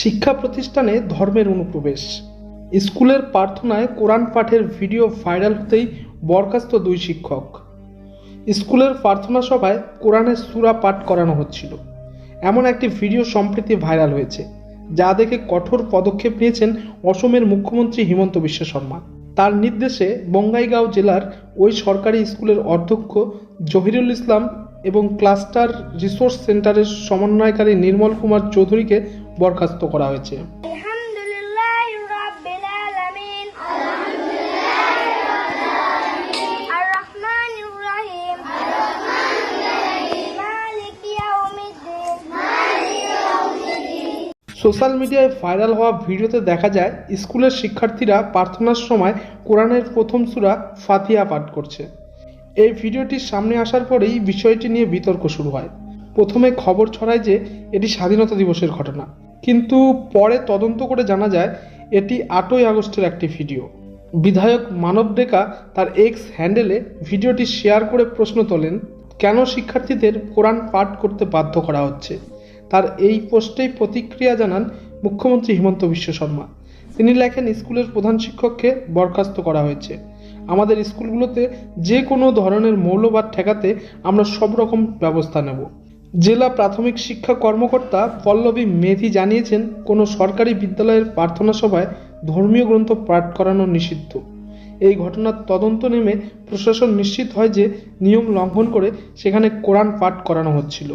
শিক্ষা প্রতিষ্ঠানে ধর্মের অনুপ্রবেশ। স্কুলের প্রার্থনায় কোরআন পাঠের ভিডিও ভাইরাল হতেই বরখাস্ত দুই শিক্ষক। স্কুলের প্রার্থনা সভায় কোরআনের সুরা পাঠ করানো হচ্ছিল। এমন একটি ভিডিও সম্প্রতি ভাইরাল হয়েছে, যা দেখে কঠোর পদক্ষেপ নিয়েছেন অসমের মুখ্যমন্ত্রী হিমন্ত বিশ্ব শর্মা। তার নির্দেশে বঙ্গাইগাঁও জেলার ওই সরকারি স্কুলের অধ্যক্ষ জহিরুল ইসলাম এবং ক্লাস্টার রিসোর্স সেন্টারের সমন্বয়কারী নির্মল কুমার চৌধুরীকে বরখাস্ত করা হয়েছে। সোশ্যাল মিডিয়ায় ভাইরাল হওয়া ভিডিওতে দেখা যায় স্কুলের শিক্ষার্থীরা প্রার্থনার সময় কোরআনের প্রথম সুরা ফাতিয়া পাঠ করছে। এই ভিডিওটির সামনে আসার পরেই বিষয়টি নিয়ে বিতর্ক শুরু হয়। প্রথমে খবর ছড়ায় যে এটি স্বাধীনতা দিবসের ঘটনা। কিন্তু পরে তদন্ত করে জানা যায়, এটি আটই আগস্টের একটি ভিডিও। বিধায়ক মানব ডেকা তার এক্স হ্যান্ডেলে ভিডিওটি শেয়ার করে প্রশ্ন তোলেন, কেন শিক্ষার্থীদের কোরআন পাঠ করতে বাধ্য করা হচ্ছে? তার এই পোস্টেই প্রতিক্রিয়া জানান মুখ্যমন্ত্রী হিমন্ত বিশ্ব শর্মা। তিনি লেখেন, স্কুলের প্রধান শিক্ষককে বরখাস্ত করা হয়েছে। আমাদের স্কুলগুলোতে যে কোনো ধরনের মৌলবাদ ঠেকাতে আমরা সব রকম ব্যবস্থা নেব। জেলা প্রাথমিক শিক্ষা কর্মকর্তা পল্লবী মেধি জানিয়েছেন, কোনো সরকারি বিদ্যালয়ের প্রার্থনা সভায় ধর্মীয় গ্রন্থ পাঠ করানো নিষিদ্ধ। এই ঘটনার তদন্ত নেমে প্রশাসন নিশ্চিত হয় যে নিয়ম লঙ্ঘন করে সেখানে কোরআন পাঠ করানো হচ্ছিল।